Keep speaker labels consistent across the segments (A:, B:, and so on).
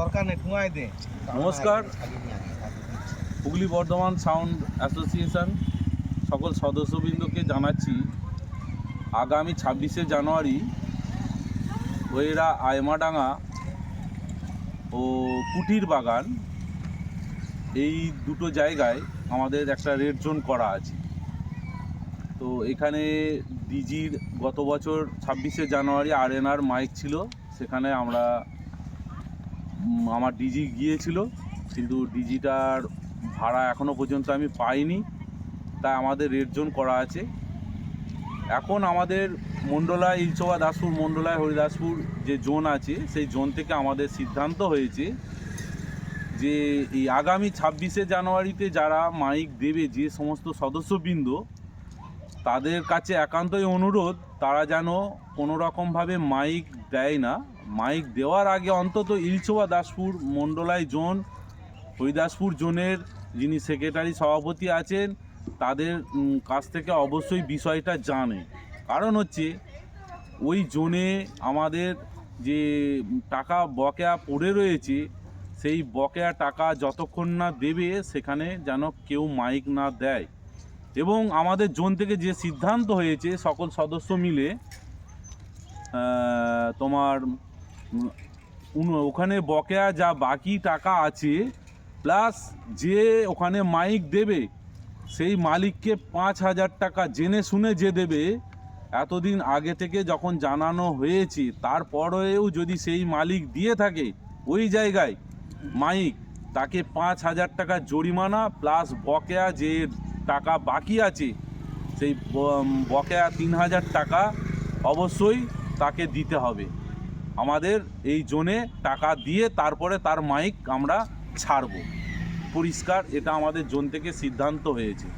A: দরকার নেই দে।
B: নমস্কার। হুগলি বর্ধমান সাউন্ড অ্যাসোসিয়েশন, সকল সদস্যবৃন্দকে জানাচ্ছি, আগামী ছাব্বিশে জানুয়ারি, ওয়েরা আয়মাডাঙ্গা ও কুটির বাগান, এই দুটো জায়গায় আমাদের একটা রেড জোন করা আছে। তো এখানে ডিজির গত বছর ছাব্বিশে জানুয়ারি আরএনআর মাইক ছিল, সেখানে আমরা আমার ডিজি গিয়েছিল, কিন্তু ডিজিটার ভাড়া এখনও পর্যন্ত আমি পাইনি। তাই আমাদের রেড জোন করা আছে। এখন আমাদের মণ্ডলায় ইলচোয়া দাসপুর মণ্ডলায় হরিদাসপুর যে জোন আছে, সেই জোন থেকে আমাদের সিদ্ধান্ত হয়েছে যে এই আগামী ছাব্বিশে জানুয়ারিতে যারা মাইক দেবে, যে সমস্ত সদস্যবৃন্দ, তাদের কাছে একান্তই অনুরোধ, তারা যেন কোনো রকমভাবে মাইক দেয় না। মাইক দেওয়ার আগে অন্তত ইলচোয়া দাসপুর মণ্ডলায় জোন, হরিদাসপুর জোনের যিনি সেক্রেটারি সভাপতি আছেন, তাদের কাছ থেকে অবশ্যই বিষয়টা জানে। কারণ হচ্ছে, ওই জোনে আমাদের যে টাকা বকেয়া পড়ে রয়েছে, সেই বকেয়া টাকা যতক্ষণ না দেবে, সেখানে যেন কেউ মাইক না দেয়। এবং আমাদের জোন থেকে যে সিদ্ধান্ত হয়েছে, সকল সদস্য মিলে তোমার ওখানে বকেয়া যা বাকি টাকা আছে প্লাস যে ওখানে মাইক দেবে, সেই মালিককে পাঁচ হাজার টাকা জেনে শুনে যে দেবে, এতদিন আগে থেকে যখন জানানো হয়েছে, তারপরেও যদি সেই মালিক দিয়ে থাকে, ওই জায়গায় মাইক, তাকে পাঁচ হাজার টাকা জরিমানা প্লাস বকেয়া যে টাকা বাকি আছে, সেই বকেয়া তিন হাজার টাকা অবশ্যই তাকে দিতে হবে। আমাদের এই জোনে টাকা দিয়ে তারপরে তার মাইক আমরা ছাড়ব। পরিষ্কার এটা আমাদের জোন থেকে সিদ্ধান্ত হয়েছে।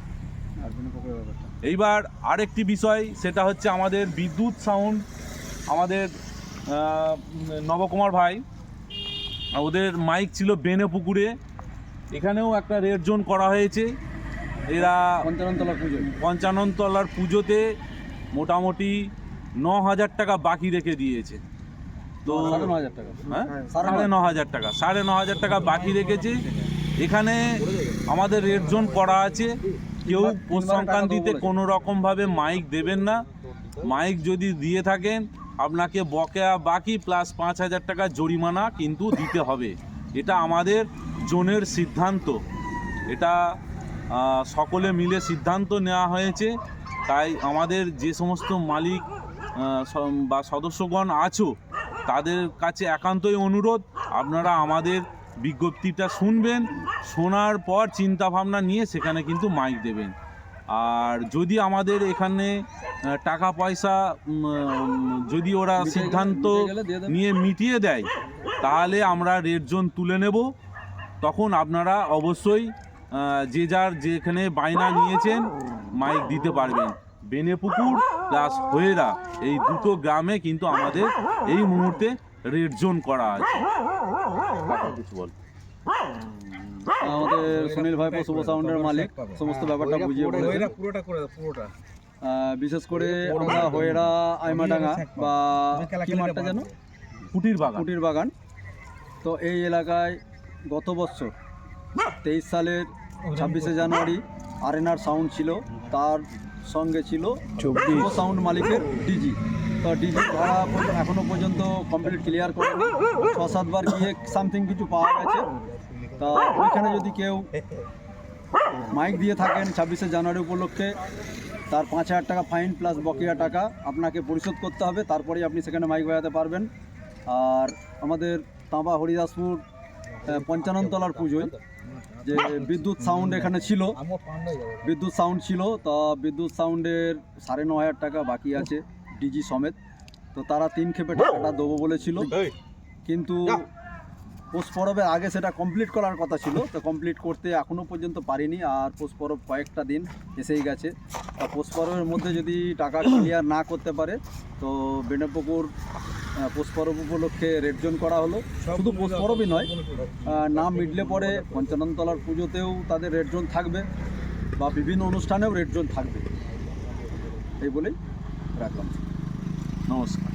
B: এইবার আরেকটি বিষয় সেটা হচ্ছে আমাদের বিদ্যুৎ সাউন্ড আমাদের নবকুমার ভাই ওদের মাইক ছিল বেনে পুকুরে। এখানেও একটা রেড জোন করা হয়েছে। এরা
C: পঞ্চাননতলা পুজো।
B: পঞ্চাননতলার পুজোতে মোটামুটি ন হাজার টাকা বাকি রেখে দিয়েছে। তো
C: সাড়ে ন হাজার টাকা।
B: হ্যাঁ? সাড়ে ন হাজার টাকা। সাড়ে ন হাজার টাকা বাকি রেখেছে। এখানে আমাদের রেড জোন করা আছে। কেউ পৌষ সংক্রান্তিতে কোনো রকমভাবে মাইক দেবেন না। মাইক যদি দিয়ে থাকেন আপনাকে বকেয়া বাকি প্লাস পাঁচ হাজার টাকা জরিমানা কিন্তু দিতে হবে। এটা আমাদের জোনের সিদ্ধান্ত। এটা সকলে মিলে সিদ্ধান্ত নেওয়া হয়েছে। তাই আমাদের যে সমস্ত মালিক বা সদস্যগণ আছো তাদের কাছে একান্তই অনুরোধ আপনারা আমাদের বিজ্ঞপ্তিটা শুনবেন শোনার পর চিন্তা ভাবনা নিয়ে সেখানে কিন্তু মাইক দেবেন। আর যদি আমাদের এখানে টাকা পয়সা যদি ওরা সিদ্ধান্ত। নিয়ে মিটিয়ে দেয় তাহলে আমরা রেড জোন তুলে নেব। তখন আপনারা অবশ্যই যে যার যেখানে বায়না নিয়েছেন মাইক দিতে পারবেন। বেনেপুকুর প্লাস হয়েরা। এই দুটো গ্রামে কিন্তু আমাদের এই মুহূর্তে রেড জোন করা আছে। কিছু বল।
C: আমাদের সুনীল ভাই শুভ সাউন্ডের মালিক। সমস্ত ব্যাপারটা বুঝিয়ে
A: পুরোটা করে পুরোটা।
C: বিশেষ করে আমরা হয়েরা আইমাডাঙ্গা বা কি মাঠটা যেন?
B: কুটির বাগান।
C: কুটির বাগান। তো এই এলাকায় গত বছর তেইশ সালের ছাব্বিশে জানুয়ারি আরেনার সাউন্ড ছিল। তার সঙ্গে ছিল শুভ সাউন্ড মালিকের ডিজি তো ডিজি ভাড়া পর্যন্ত- এখনও পর্যন্ত কমপ্লিট ক্লিয়ার করেনি ছ সাতবার গিয়ে সামথিং কিছু পাওয়া গেছে। তা ওইখানে যদি কেউ মাইক দিয়ে থাকেন ছাব্বিশে জানুয়ারি উপলক্ষে তার পাঁচ হাজার টাকা ফাইন প্লাস বকেয়া টাকা আপনাকে পরিশোধ করতে হবে। তারপরেই আপনি সেখানে মাইক বাজাতে পারবেন। আর আমাদের তাঁবা হরিদাসপুর পঞ্চাননতলার পুজোয় যে বিদ্যুৎ সাউন্ড এখানে ছিল। বিদ্যুৎ সাউন্ড ছিল তা বিদ্যুৎ সাউন্ডের সাড়ে ন হাজার টাকা বাকি আছে ডিজি সমেত। তো তারা তিন খেপে টাকাটা দেবো বলেছিল। কিন্তু পৌষ পরবের আগে সেটা কমপ্লিট করার কথা ছিল তো কমপ্লিট করতে এখনও পর্যন্ত পারিনি। আর পৌষ পরব কয়েকটা দিন এসেই গেছে। তা পৌষ পরবের মধ্যে যদি টাকা ক্লিয়ার না করতে পারে তো বেনেপুকুর আহ, পৌষ পরব উপলক্ষে রেড জোন করা হলো। শুধু পৌষ পরবই নয় নাম মিডলে পরে পঞ্চাননতলার পুজোতেও তাদের রেড জোন থাকবে বা বিভিন্ন অনুষ্ঠানেও রেড জোন থাকবে। এই বলেই রাখলাম।
B: নমস্কার।